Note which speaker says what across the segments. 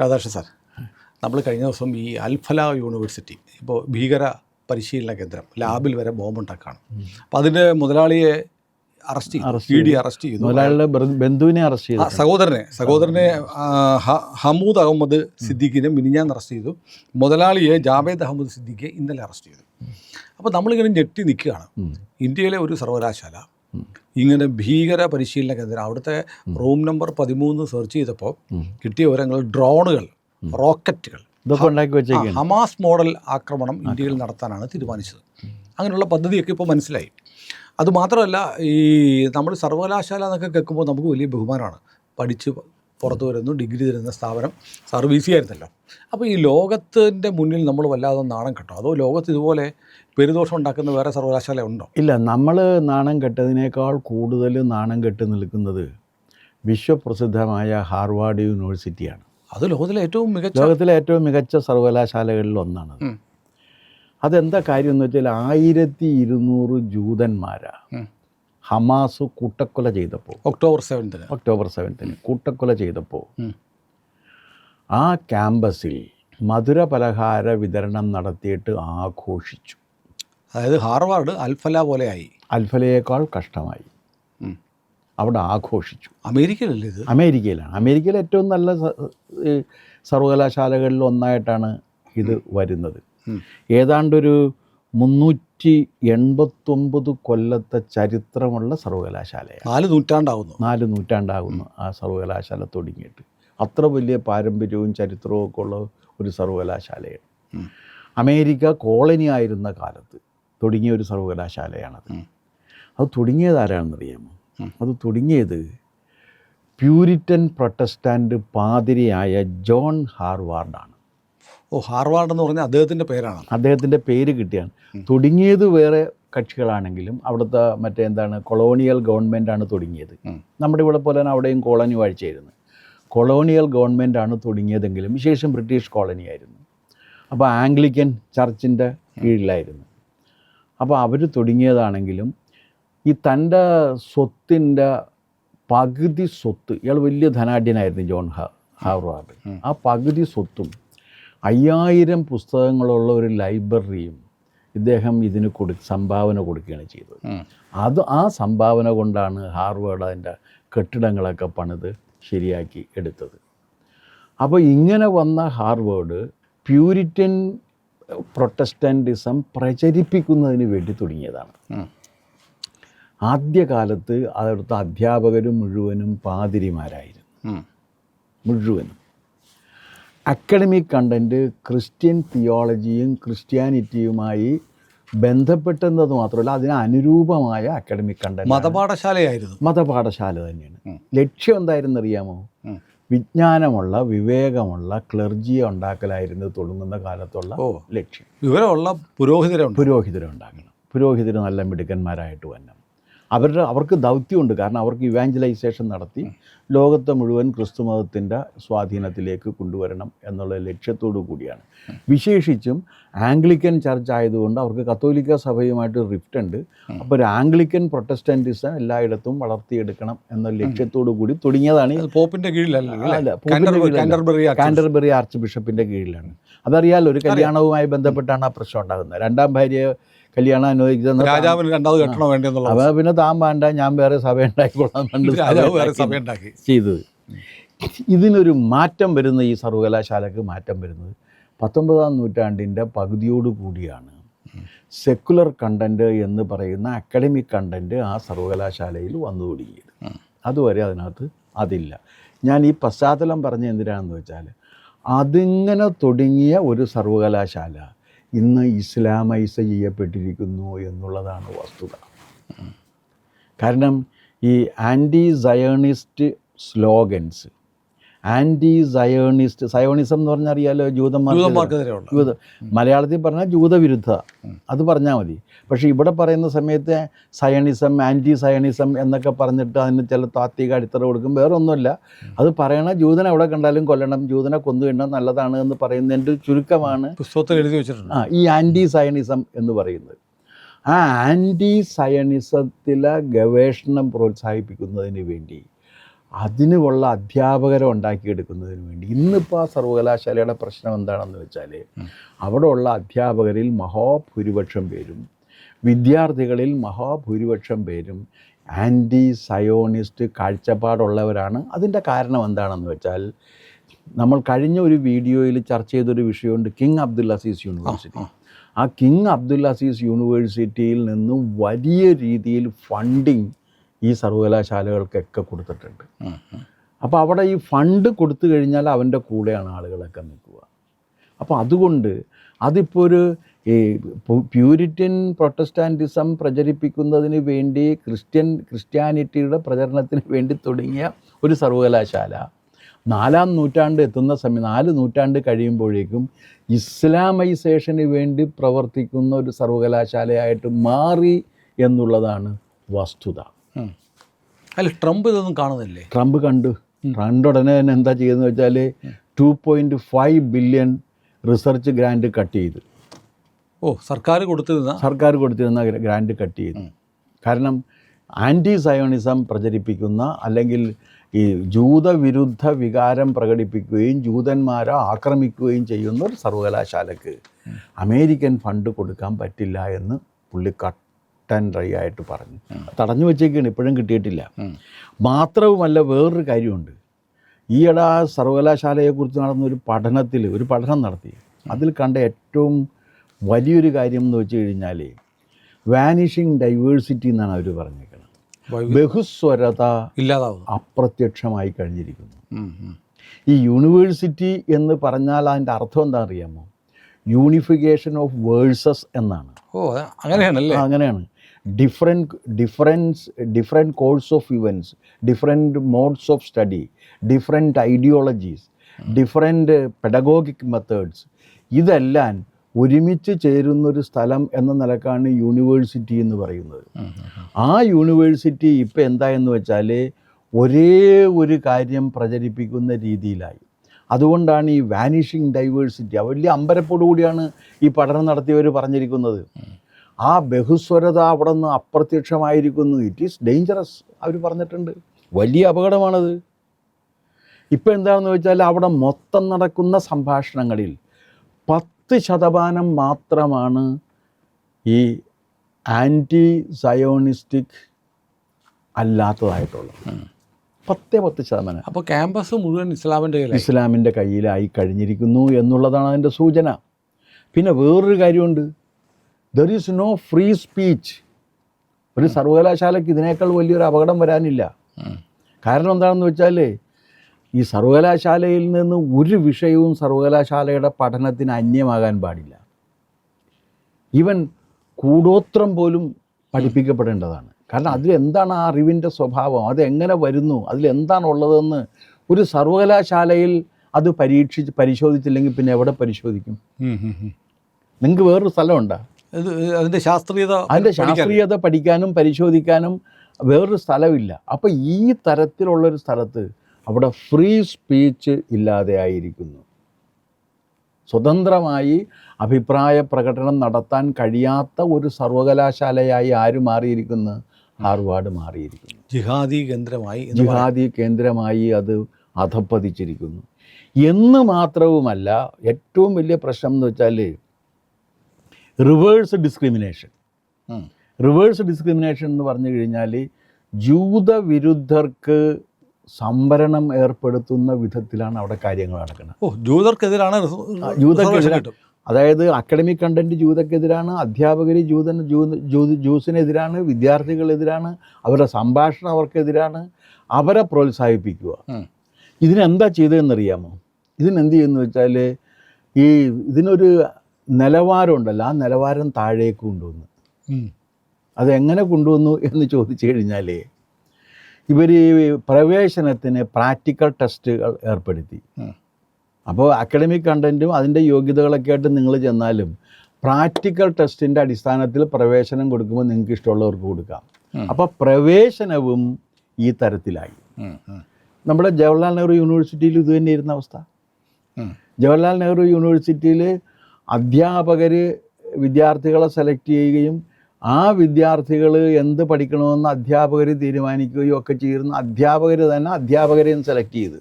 Speaker 1: Radhakrishnan sir നമ്മൾ കഴിഞ്ഞ ദിവസം ഈ അൽഫല യൂണിവേഴ്സിറ്റി ഇപ്പോൾ ഭീകര പരിശീലന കേന്ദ്രം ലാബിൽ വരെ ബോംബുണ്ടാക്കാണ് അപ്പോൾ അതിന്റെ മുതലാളിയെ അറസ്റ്റ് ചെയ്തു ഡി അറസ്റ്റ് ചെയ്തു.
Speaker 2: മുതലാളിയുടെ ബന്ധുവിനെ അറസ്റ്റ് ചെയ്തു.
Speaker 1: സഹോദരനെ സഹോദരനെ ഹമൂദ് അഹമ്മദ് സിദ്ദീഖിനെ മിനിഞ്ഞാന്ന് അറസ്റ്റ് ചെയ്തു. മുതലാളിയെ ജാവേദ് അഹമ്മദ് സിദ്ദീഖിയെ ഇന്നലെ അറസ്റ്റ് ചെയ്തു. അപ്പോൾ നമ്മളിങ്ങനെ ഞെട്ടി നിൽക്കുകയാണ്. ഇന്ത്യയിലെ ഒരു സർവകലാശാല ഇങ്ങനെ ഭീകര പരിശീലന കേന്ദ്രം അവിടുത്തെ റൂം നമ്പർ പതിമൂന്ന് സെർച്ച് ചെയ്തപ്പോൾ കിട്ടിയ വിവരങ്ങൾ ഡ്രോണുകൾ റോക്കറ്റുകൾ ഹമാസ് മോഡൽ ആക്രമണം ഇന്ത്യയിൽ നടത്താനാണ് തീരുമാനിച്ചത്. അങ്ങനെയുള്ള പദ്ധതിയൊക്കെ ഇപ്പോൾ മനസ്സിലായി. അതുമാത്രമല്ല ഈ നമ്മൾ സർവകലാശാല എന്നൊക്കെ കേൾക്കുമ്പോൾ നമുക്ക് വലിയ ബഹുമാനമാണ്. പഠിച്ച് പുറത്തു വരുന്നു ഡിഗ്രി തരുന്ന സ്ഥാപനം സർവീസ് ആയിരുന്നല്ലോ അപ്പോൾ ഈ ലോകത്തിന്റെ മുന്നിൽ നമ്മൾ വല്ലാതെ നാണം കെട്ടോ? അതോ ലോകത്ത് ഇതുപോലെ പെരുദോഷം ഉണ്ടാക്കുന്ന വേറെ സർവകലാശാല ഉണ്ടോ?
Speaker 2: ഇല്ല നമ്മൾ നാണം കെട്ടതിനേക്കാൾ കൂടുതൽ നാണം കെട്ട് നിൽക്കുന്നത് വിശ്വപ്രസിദ്ധമായ ഹാർവാർഡ് യൂണിവേഴ്സിറ്റിയാണ്.
Speaker 1: അത് ലോകത്തിലെ ഏറ്റവും മികച്ച
Speaker 2: ലോകത്തിലെ ഏറ്റവും മികച്ച സർവകലാശാലകളിൽ ഒന്നാണത്.
Speaker 1: ഉം.
Speaker 2: അതെന്താ കാര്യം എന്ന് വെച്ചാൽ ആയിരത്തി ഇരുന്നൂറ് ജൂതന്മാരാ.
Speaker 1: ഉം.
Speaker 2: ഹമാസ് കൂട്ടക്കൊല ചെയ്തപ്പോൾ
Speaker 1: ഒക്ടോബർ സെവൻത്തിന്.
Speaker 2: ഒക്ടോബർ സെവൻത്തിന് കൂട്ടക്കൊല ചെയ്തപ്പോൾ ആ ക്യാമ്പസിൽ മധുര പലഹാര വിതരണം നടത്തിയിട്ട് ആഘോഷിച്ചു.
Speaker 1: അതായത് ഹാർവാർഡ് അൽഫല പോലെയായി.
Speaker 2: അൽഫലയേക്കാൾ കഷ്ടമായി. അവിടെ ആഘോഷിച്ചു.
Speaker 1: അമേരിക്കയിലല്ലേ ഇത്?
Speaker 2: അമേരിക്കയിലാണ്. അമേരിക്കയിൽ ഏറ്റവും നല്ല സർവകലാശാലകളിൽ ഒന്നായിട്ടാണ് ഇത് വരുന്നത്. ഏതാണ്ടൊരു മുന്നൂറ്റി എൺപത്തൊമ്പത് കൊല്ലത്തെ ചരിത്രമുള്ള സർവകലാശാലയാണ്.
Speaker 1: നാല് നൂറ്റാണ്ടാവുന്നു.
Speaker 2: നാല് നൂറ്റാണ്ടാകുന്നു ആ സർവകലാശാല തുടങ്ങിയിട്ട്. അത്ര വലിയ പാരമ്പര്യവും ചരിത്രവും ഒക്കെ ഉള്ള ഒരു സർവകലാശാലയാണ്. അമേരിക്ക കോളനി ആയിരുന്ന കാലത്ത് തുടങ്ങിയ ഒരു സർവകലാശാലയാണത്. അത് തുടങ്ങിയത് ആരാണെന്നറിയാമോ. അത് തുടങ്ങിയത് പ്യൂരിറ്റൻ പ്രൊട്ടസ്റ്റാന്റ് പാതിരിയായ ജോൺ ഹാർവാർഡാണ്.
Speaker 1: ഓ ഹാർവാർഡ് എന്ന് പറഞ്ഞാൽ അദ്ദേഹത്തിന്റെ പേരാണ്.
Speaker 2: അദ്ദേഹത്തിന്റെ പേര് കിട്ടിയാണ്. തുടങ്ങിയത് വേറെ കക്ഷികളാണെങ്കിലും അവിടുത്തെ മറ്റേ എന്താണ് കൊളോണിയൽ ഗവൺമെന്റാണ് തുടങ്ങിയത്. നമ്മുടെ ഇവിടെ പോലെ തന്നെ അവിടെയും കോളനി വാഴ്ചയായിരുന്നു. കൊളോണിയൽ ഗവൺമെന്റാണ് തുടങ്ങിയതെങ്കിലും വിശേഷം ബ്രിട്ടീഷ് കോളനിയായിരുന്നു അപ്പോൾ ആംഗ്ലിക്കൻ ചർച്ചിന്റെ കീഴിലായിരുന്നു. അപ്പോൾ അവർ തുടങ്ങിയതാണെങ്കിലും ഈ തന്റെ സ്വത്തിന്റെ പകുതി സ്വത്ത് ഇയാൾ വലിയ ധനാഢ്യനായിരുന്നു ജോൺ ഹാർവാർഡ്. ആ പകുതി സ്വത്തും അയ്യായിരം പുസ്തകങ്ങളുള്ള ഒരു ലൈബ്രറിയും ഇദ്ദേഹം ഇതിന് കൊടു സംഭാവന കൊടുക്കുകയാണ് ചെയ്തത്. അത് ആ സംഭാവന കൊണ്ടാണ് ഹാർവേഡ് അതിന്റെ കെട്ടിടങ്ങളൊക്കെ പണിത് ശരിയാക്കി എടുത്തത്. അപ്പോൾ ഇങ്ങനെ വന്ന ഹാർവേഡ് പ്യൂരിറ്റൻ പ്രൊട്ടസ്റ്റന്റിസം പ്രചരിപ്പിക്കുന്നതിന് വേണ്ടി തുടങ്ങിയതാണ്. ആദ്യകാലത്ത് അവിടുത്തെ അധ്യാപകർ മുഴുവനും പാതിരിമാരായിരുന്നു. മുഴുവനും. അക്കാഡമിക് കണ്ടന്റ് ക്രിസ്ത്യൻ തിയോളജിയും ക്രിസ്ത്യാനിറ്റിയുമായി ബന്ധപ്പെട്ടെന്നത് മാത്രമല്ല അതിനനുരൂപമായ അക്കാഡമിക് കണ്ടന്റ്
Speaker 1: മതപാഠശാലയായിരുന്നു.
Speaker 2: മതപാഠശാല തന്നെയാണ്. ലക്ഷ്യം എന്തായിരുന്നു അറിയാമോ? വിജ്ഞാനമുള്ള വിവേകമുള്ള ക്ലർജിയെ ഉണ്ടാക്കലായിരുന്നു തുടങ്ങുന്ന കാലത്തുള്ള ലക്ഷ്യം.
Speaker 1: വിവരമുള്ള പുരോഹിതരെ
Speaker 2: പുരോഹിതരെ ഉണ്ടാക്കണം. പുരോഹിതർ നല്ല മിടുക്കന്മാരായിട്ട് വന്നു അവരുടെ അവർക്ക് ദൗത്യമുണ്ട്. കാരണം അവർക്ക് ഇവാഞ്ചലൈസേഷൻ നടത്തി ലോകത്തെ മുഴുവൻ ക്രിസ്തു മതത്തിന്റെ സ്വാധീനത്തിലേക്ക് കൊണ്ടുവരണം എന്നുള്ള ലക്ഷ്യത്തോടു കൂടിയാണ്. വിശേഷിച്ചും ആംഗ്ലിക്കൻ ചർച്ച് ആയതുകൊണ്ട് അവർക്ക് കത്തോലിക്ക സഭയുമായിട്ട് റിഫ്റ്റ് ഉണ്ട്. അപ്പോൾ ഒരു ആംഗ്ലിക്കൻ പ്രൊട്ടസ്റ്റന്റിസം എല്ലായിടത്തും വളർത്തിയെടുക്കണം എന്ന ലക്ഷ്യത്തോടു കൂടി തുടങ്ങിയതാണ്
Speaker 1: പോപ്പിന്റെ കീഴിലല്ല. കാൻഡർബറി ആർച്ച്
Speaker 2: ബിഷപ്പിന്റെ കീഴിലാണ്. അതറിയാലോ ഒരു കല്യാണവുമായി ബന്ധപ്പെട്ടാണ് ആ പ്രശ്നം ഉണ്ടാകുന്നത്. രണ്ടാം ഭാര്യയെ കല്യാണം അനുവദിക്കുന്ന
Speaker 1: രാജാവിന് രണ്ടാമത് കെട്ടണോ വേണ്ടെന്നുള്ള
Speaker 2: പിന്നെ താൻ വേണ്ട ഞാൻ വേറെ സഭ ഉണ്ടായിക്കൊള്ളാം പണ്ട്
Speaker 1: രാജാവ് വേറെ
Speaker 2: സഭ
Speaker 1: ഉണ്ടാക്കി
Speaker 2: ചെയ്തത്. ഇതിനൊരു മാറ്റം വരുന്ന ഈ സർവകലാശാലക്ക് മാറ്റം വരുന്നത് പത്തൊമ്പതാം നൂറ്റാണ്ടിന്റെ പകുതിയോട് കൂടിയാണ് സെക്കുലർ കണ്ടന്റ് എന്ന് പറയുന്ന അക്കാഡമിക് കണ്ടന്റ് ആ സർവകലാശാലയിൽ വന്നു തുടങ്ങിയത്. അതുവരെ അതിനകത്ത് അതില്ല. ഞാൻ ഈ പശ്ചാത്തലം പറഞ്ഞ എന്തിനാണെന്ന് വെച്ചാൽ അതിങ്ങനെ തുടങ്ങിയ ഒരു സർവകലാശാല ഇന്ന് ഇസ്ലാമൈസ് ചെയ്യപ്പെട്ടിരിക്കുന്നു എന്നുള്ളതാണ് വസ്തുത. കാരണം ഈ anti Zionist slogans anti Zionist Zionism എന്ന് പറഞ്ഞാൽ അറിയാലോ ജൂതന്മാർക്ക് ജൂത മലയാളത്തിൽ പറഞ്ഞാൽ ജൂതവിരുദ്ധ. അത് പറഞ്ഞാൽ മതി. പക്ഷേ ഇവിടെ പറയുന്ന സമയത്ത് സയണിസം ആന്റി സയണിസം എന്നൊക്കെ പറഞ്ഞിട്ട് അതിന് ചില താത്വിക അടിത്തറ കൊടുക്കും. വേറൊന്നുമില്ല. അത് പറയണ ജൂതനെ എവിടെ കണ്ടാലും കൊല്ലണം. ജൂതനെ കൊന്നു കഴിഞ്ഞാൽ നല്ലതാണ് എന്ന് പറയുന്നതിന്റെ ചുരുക്കമാണ്
Speaker 1: പുസ്തകത്തിൽ എഴുതി വെച്ചിട്ടുണ്ട്.
Speaker 2: ആ ഈ ആന്റി സയണിസം എന്ന് പറയുന്നത്. ആ ആന്റി സയണിസത്തിലെ ഗവേഷണം പ്രോത്സാഹിപ്പിക്കുന്നതിന് വേണ്ടി അതിനുള്ള അധ്യാപകരെ ഉണ്ടാക്കിയെടുക്കുന്നതിന് വേണ്ടി. ഇന്നിപ്പോൾ ആ സർവകലാശാലയുടെ പ്രശ്നം എന്താണെന്ന് വെച്ചാൽ അവിടെ ഉള്ള അധ്യാപകരിൽ മഹാഭൂരിപക്ഷം പേരും വിദ്യാർത്ഥികളിൽ മഹാഭൂരിപക്ഷം പേരും ആന്റി സയോണിസ്റ്റ് കാഴ്ചപ്പാടുള്ളവരാണ്. അതിന്റെ കാരണം എന്താണെന്ന് വെച്ചാൽ നമ്മൾ കഴിഞ്ഞ ഒരു വീഡിയോയിൽ ചർച്ച ചെയ്തൊരു വിഷയമുണ്ട് കിങ് അബ്ദുൽ അസീസ് യൂണിവേഴ്സിറ്റി. ആ കിങ് അബ്ദുൽ അസീസ് യൂണിവേഴ്സിറ്റിയിൽ നിന്നും വലിയ രീതിയിൽ ഫണ്ടിങ് ഈ സർവകലാശാലകൾക്കൊക്കെ കൊടുത്തിട്ടുണ്ട്. അപ്പോൾ അവിടെ ഈ ഫണ്ട് കൊടുത്തു കഴിഞ്ഞാൽ അവന്റെ കൂടെയാണ് ആളുകളൊക്കെ നിൽക്കുക. അപ്പോൾ അതുകൊണ്ട് അതിപ്പോൾ ഒരു ഈ പ്യൂരിറ്റൻ പ്രൊട്ടസ്റ്റാന്റിസം പ്രചരിപ്പിക്കുന്നതിന് വേണ്ടി ക്രിസ്ത്യൻ ക്രിസ്ത്യാനിറ്റിയുടെ പ്രചരണത്തിന് വേണ്ടി തുടങ്ങിയ ഒരു സർവകലാശാല നാലാം നൂറ്റാണ്ട് എത്തുന്ന സമയം നാല് നൂറ്റാണ്ട് കഴിയുമ്പോഴേക്കും ഇസ്ലാമൈസേഷന് വേണ്ടി പ്രവർത്തിക്കുന്ന ഒരു സർവകലാശാലയായിട്ട് മാറി എന്നുള്ളതാണ് വസ്തുത.
Speaker 1: അല്ല ട്രംപ് ഇതൊന്നും കാണുന്നില്ലേ?
Speaker 2: ട്രംപ് കണ്ടു. ട്രംപ് ഉടനെ തന്നെ എന്താ ചെയ്യുന്നത് വെച്ചാൽ two point five billion research grant cut ചെയ്തു.
Speaker 1: ഓ സർക്കാർ കൊടുത്തിരുന്ന?
Speaker 2: സർക്കാർ കൊടുത്തിരുന്ന ഗ്രാൻഡ് കട്ട് ചെയ്തു. കാരണം ആന്റി സയോണിസം പ്രചരിപ്പിക്കുന്ന അല്ലെങ്കിൽ ഈ ജൂതവിരുദ്ധ വികാരം പ്രകടിപ്പിക്കുകയും ജൂതന്മാരെ ആക്രമിക്കുകയും ചെയ്യുന്ന ഒരു സർവകലാശാലക്ക് അമേരിക്കൻ ഫണ്ട് കൊടുക്കാൻ പറ്റില്ല എന്ന് പുള്ളി കട്ടൻ ഡ്രൈ ആയിട്ട് പറഞ്ഞു. തടഞ്ഞു വെച്ചേക്കാണ് ഇപ്പോഴും കിട്ടിയിട്ടില്ല. മാത്രവുമല്ല വേറൊരു കാര്യമുണ്ട്. ഈയിടെ ആ സർവകലാശാലയെക്കുറിച്ച് നടന്നൊരു പഠനത്തിൽ ഒരു പഠനം നടത്തി. അതിൽ കണ്ട ഏറ്റവും വലിയൊരു കാര്യം എന്ന് വെച്ച് കഴിഞ്ഞാൽ വാനിഷിങ് ഡൈവേഴ്സിറ്റി എന്നാണ് അവർ പറഞ്ഞേക്കുന്നത് ബഹുസ്വരത
Speaker 1: ഇല്ലാതാവും
Speaker 2: അപ്രത്യക്ഷമായി കഴിഞ്ഞിരിക്കുന്നു. ഈ യൂണിവേഴ്സിറ്റി എന്ന് പറഞ്ഞാൽ അതിന്റെ അർത്ഥം എന്താ അറിയാമോ? യൂണിഫിക്കേഷൻ ഓഫ് വേഴ്സസ് എന്നാണ്.
Speaker 1: ഓ അങ്ങനെയാണല്ലേ?
Speaker 2: അങ്ങനെയാണ്. Different difference different course of events different modes of study different ideologies different pedagogic methods ഇതെല്ലാം ഒരുമിച്ച് ചേരുന്നൊരു സ്ഥലം എന്ന നിലക്കാണ് യൂണിവേഴ്സിറ്റി എന്ന് പറയുന്നത്. ആ യൂണിവേഴ്സിറ്റി ഇപ്പം എന്തായെന്ന് വെച്ചാൽ ഒരേ ഒരു കാര്യം പ്രചരിപ്പിക്കുന്ന രീതിയിലായി. അതുകൊണ്ടാണ് ഈ വാനിഷിങ് ഡൈവേഴ്സിറ്റി വലിയ അമ്പരപ്പോടുകൂടിയാണ് ഈ പഠനം നടത്തിയവർ പറഞ്ഞിരിക്കുന്നത്. ആ ബഹുസ്വരത അവിടെ നിന്ന് അപ്രത്യക്ഷമായിരിക്കുന്നു. ഇറ്റ് ഈസ് ഡേഞ്ചറസ് അവർ പറഞ്ഞിട്ടുണ്ട്. വലിയ അപകടമാണത്. ഇപ്പം എന്താണെന്ന് വെച്ചാൽ അവിടെ മൊത്തം നടക്കുന്ന സംഭാഷണങ്ങളിൽ പത്ത് ശതമാനം മാത്രമാണ് ഈ ആന്റി സയോണിസ്റ്റിക് അല്ലാത്തതായിട്ടുള്ളത് പത്തേ പത്ത് ശതമാനം.
Speaker 1: അപ്പോൾ ക്യാമ്പസ് മുഴുവൻ ഇസ്ലാമിന്റെ
Speaker 2: ഇസ്ലാമിന്റെ കയ്യിലായി കഴിഞ്ഞിരിക്കുന്നു എന്നുള്ളതാണ് അതിന്റെ സൂചന. പിന്നെ വേറൊരു കാര്യമുണ്ട്. There is no free speech ഒരു സർവകലാശാലയ്ക്ക് ഇതിനേക്കാൾ വലിയൊരു അപകടം വരാനില്ല. കാരണം എന്താണെന്ന് വെച്ചാൽ ഈ സർവകലാശാലയിൽ നിന്ന് ഒരു വിഷയവും സർവകലാശാലയുടെ പഠനത്തിന് അന്യമാകാൻ പാടില്ല. ഈവൻ കൂടോത്രം പോലും പഠിപ്പിക്കപ്പെടേണ്ടതാണ്. കാരണം അതിലെന്താണ് ആ അറിവിന്റെ സ്വഭാവം? അതെങ്ങനെ വരുന്നു? അതിലെന്താണുള്ളതെന്ന് ഒരു സർവകലാശാലയിൽ അത് പരീക്ഷിച്ച് പരിശോധിച്ചില്ലെങ്കിൽ പിന്നെ എവിടെ പരിശോധിക്കും. നിങ്ങൾക്ക് വേറൊരു സ്ഥലമുണ്ടോ?
Speaker 1: അതിന്റെ ശാസ്ത്രീയത അതിന്റെ
Speaker 2: ശാസ്ത്രീയത പഠിക്കാനും പരിശോധിക്കാനും വേറൊരു സ്ഥലമില്ല. അപ്പോൾ ഈ തരത്തിലുള്ളൊരു സ്ഥലത്ത് അവിടെ ഫ്രീ സ്പീച്ച് ഇല്ലാതെ ആയിരിക്കുന്നു. സ്വതന്ത്രമായി അഭിപ്രായ പ്രകടനം നടത്താൻ കഴിയാത്ത ഒരു സർവകലാശാലയായി ആര് മാറിയിരിക്കുന്നു? ഹാർവാർഡ് മാറിയിരിക്കുന്നു.
Speaker 1: ജിഹാദി കേന്ദ്രമായി
Speaker 2: ജിഹാദി കേന്ദ്രമായി അത് അധപ്പതിച്ചിരിക്കുന്നു എന്ന് മാത്രവുമല്ല ഏറ്റവും വലിയ പ്രശ്നം എന്ന് വെച്ചാൽ റിവേഴ്സ് ഡിസ്ക്രിമിനേഷൻ. റിവേഴ്സ് ഡിസ്ക്രിമിനേഷൻ എന്ന് പറഞ്ഞു കഴിഞ്ഞാൽ ജൂതവിരുദ്ധർക്ക് സംവരണം ഏർപ്പെടുത്തുന്ന വിധത്തിലാണ് അവിടെ കാര്യങ്ങൾ നടക്കുന്നത്.
Speaker 1: ഓ ജൂതർക്കെതിരാണ്.
Speaker 2: അതായത് അക്കാഡമിക് കണ്ടന്റ് ജൂതക്കെതിരാണ് അധ്യാപകർ ജൂതൻ ജൂത ജൂത ജൂസിനെതിരാണ് വിദ്യാർത്ഥികളെതിരാണ് അവരുടെ സംഭാഷണം അവർക്കെതിരാണ് അവരെ പ്രോത്സാഹിപ്പിക്കുക. ഇതിനെന്താ ചെയ്തതെന്നറിയാമോ? ഇതിനെന്ത് ചെയ്യുന്നു വെച്ചാൽ ഈ ഇതിനൊരു നിലവാരമുണ്ടല്ലോ. ആ നിലവാരം താഴേക്ക് കൊണ്ടുവന്നു. അതെങ്ങനെ കൊണ്ടുവന്നു എന്ന് ചോദിച്ചു കഴിഞ്ഞാൽ ഇവർ പ്രവേശനത്തിന് പ്രാക്ടിക്കൽ ടെസ്റ്റുകൾ ഏർപ്പെടുത്തി. അപ്പോൾ അക്കാഡമിക് കണ്ടന്റും അതിന്റെ യോഗ്യതകളൊക്കെ ആയിട്ട് നിങ്ങൾ ചെന്നാലും പ്രാക്ടിക്കൽ ടെസ്റ്റിന്റെ അടിസ്ഥാനത്തിൽ പ്രവേശനം കൊടുക്കുമ്പോൾ നിങ്ങൾക്ക് ഇഷ്ടമുള്ളവർക്ക് കൊടുക്കാം. അപ്പോൾ പ്രവേശനവും ഈ തരത്തിലായി. നമ്മുടെ ജവഹർലാൽ നെഹ്റു യൂണിവേഴ്സിറ്റിയിൽ ഇത് ഇരുന്ന അവസ്ഥ. ജവഹർലാൽ നെഹ്റു യൂണിവേഴ്സിറ്റിയിൽ അധ്യാപകർ വിദ്യാർത്ഥികളെ സെലക്ട് ചെയ്യുകയും ആ വിദ്യാർത്ഥികൾ എന്ത് പഠിക്കണമെന്ന് അധ്യാപകർ തീരുമാനിക്കുകയും ഒക്കെ ചെയ്യുന്ന അധ്യാപകർ തന്നെ അധ്യാപകരെയും സെലക്ട് ചെയ്ത്.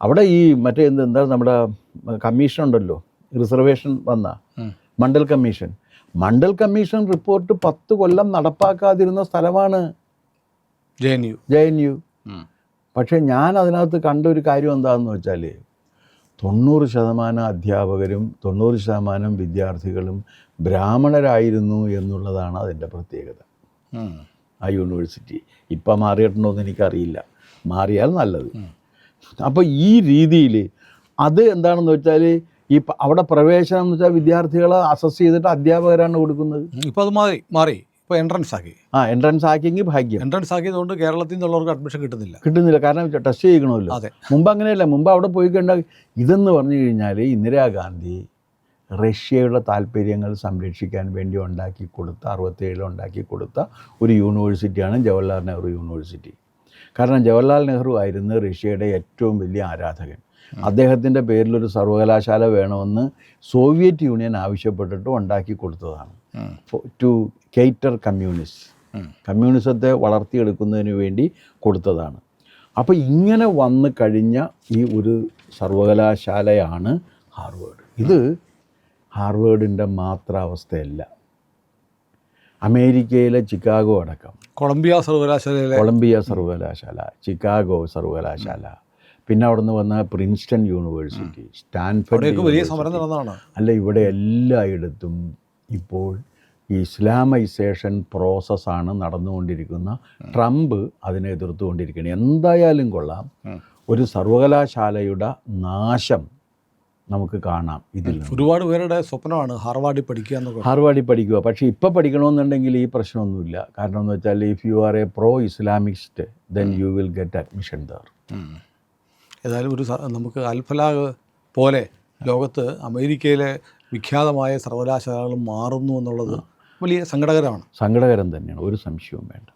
Speaker 2: അവിടെ ഈ മറ്റേ എന്ത് എന്താ നമ്മുടെ കമ്മീഷൻ ഉണ്ടല്ലോ റിസർവേഷൻ വന്ന. Mandal commission Mandal commission report പത്ത് കൊല്ലം നടപ്പാക്കാതിരുന്ന സ്ഥലമാണ്
Speaker 1: J N U.
Speaker 2: J N U. പക്ഷേ ഞാൻ അതിനകത്ത് കണ്ട ഒരു കാര്യം എന്താണെന്ന് വെച്ചാൽ തൊണ്ണൂറ് ശതമാനം അധ്യാപകരും തൊണ്ണൂറ് ശതമാനം വിദ്യാർത്ഥികളും ബ്രാഹ്മണരായിരുന്നു എന്നുള്ളതാണ് അതിന്റെ പ്രത്യേകത. ആ യൂണിവേഴ്സിറ്റി ഇപ്പം മാറിയിട്ടുണ്ടോ എന്ന് എനിക്കറിയില്ല. മാറിയാൽ നല്ലത്. അപ്പോൾ ഈ രീതിയിൽ അത് എന്താണെന്ന് വെച്ചാൽ ഈ അവിടെ പ്രവേശനം എന്ന് വെച്ചാൽ വിദ്യാർത്ഥികളെ അസസ് ചെയ്തിട്ട് അധ്യാപകരാണ് കൊടുക്കുന്നത്.
Speaker 1: ഇപ്പോൾ അത് മാറി മാറി. ഇപ്പോൾ എൻട്രൻസ് ആക്കി.
Speaker 2: ആ എൻട്രൻസ് ആക്കിയെങ്കിൽ ഭാഗ്യം.
Speaker 1: എൻട്രൻസ് ആക്കിയതുകൊണ്ട് കേരളത്തിൽ നിന്നുള്ളവർക്ക് അഡ്മിഷൻ കിട്ടുന്നില്ല.
Speaker 2: കിട്ടുന്നില്ല. കാരണം ടെസ്റ്റ് ചെയ്യണമല്ലോ.
Speaker 1: അതെ.
Speaker 2: മുമ്പ് അങ്ങനെയല്ല. മുമ്പ് അവിടെ പോയി കണ്ട ഇതെന്ന് പറഞ്ഞു കഴിഞ്ഞാൽ ഇന്ദിരാഗാന്ധി റഷ്യയുടെ താല്പര്യങ്ങൾ സംരക്ഷിക്കാൻ വേണ്ടി ഉണ്ടാക്കി കൊടുത്ത അറുപത്തേഴിൽ ഉണ്ടാക്കി കൊടുത്ത ഒരു യൂണിവേഴ്സിറ്റിയാണ് ജവഹർലാൽ നെഹ്റു യൂണിവേഴ്സിറ്റി. കാരണം ജവഹർലാൽ നെഹ്റു ആയിരുന്നു റഷ്യയുടെ ഏറ്റവും വലിയ ആരാധകൻ. അദ്ദേഹത്തിന്റെ പേരിലൊരു സർവകലാശാല വേണമെന്ന് സോവിയറ്റ് യൂണിയൻ ആവശ്യപ്പെട്ടിട്ട് ഉണ്ടാക്കി കൊടുത്തതാണ്. To cater communist. കമ്മ്യൂണിസത്തെ വളർത്തിയെടുക്കുന്നതിന് വേണ്ടി കൊടുത്തതാണ്. അപ്പോൾ ഇങ്ങനെ വന്നു കഴിഞ്ഞ ഈ ഒരു സർവകലാശാലയാണ് ഹാർവേഡ്. ഇത് ഹാർവേഡിന്റെ മാത്രാവസ്ഥയല്ല. അമേരിക്കയിലെ ചിക്കാഗോ അടക്കം.
Speaker 1: കൊളംബിയ സർവകലാശാല
Speaker 2: കൊളംബിയ സർവകലാശാല ചിക്കാഗോ സർവകലാശാല. പിന്നെ അവിടെ നിന്ന് വന്ന പ്രിൻസ്റ്റൺ യൂണിവേഴ്സിറ്റി സ്റ്റാൻഫോർഡ്
Speaker 1: വലിയ സമരം. നടന്നതാണ്.
Speaker 2: അല്ല ഇവിടെ എല്ലായിടത്തും ഇപ്പോൾ ഈ ഇസ്ലാമൈസേഷൻ പ്രോസസ്സാണ് നടന്നുകൊണ്ടിരിക്കുന്ന. ട്രംപ് അതിനെ എതിർത്തുകൊണ്ടിരിക്കുന്നത് എന്തായാലും കൊള്ളാം. ഒരു സർവകലാശാലയുടെ നാശം നമുക്ക് കാണാം ഇതിൽ
Speaker 1: ഒരുപാട് പേരുടെ സ്വപ്നമാണ് ഹാർവാർഡിൽ പഠിക്കുക എന്നൊക്കെ
Speaker 2: ഹാർവാർഡിൽ പഠിക്കുക. പക്ഷേ ഇപ്പോൾ പഠിക്കണമെന്നുണ്ടെങ്കിൽ ഈ പ്രശ്നമൊന്നുമില്ല. കാരണം എന്ന് വെച്ചാൽ if you are a pro Islamist then you will get admission there
Speaker 1: ഏതായാലും ഒരു നമുക്ക് അൽഫലാഗ് പോലെ ലോകത്ത് അമേരിക്കയിലെ വിഖ്യാതമായ സർവകലാശാലകൾ മാറുന്നു എന്നുള്ളത് വലിയ സങ്കടകരമാണ്.
Speaker 2: സങ്കടകരം തന്നെയാണ്. ഒരു സംശയവും വേണ്ട.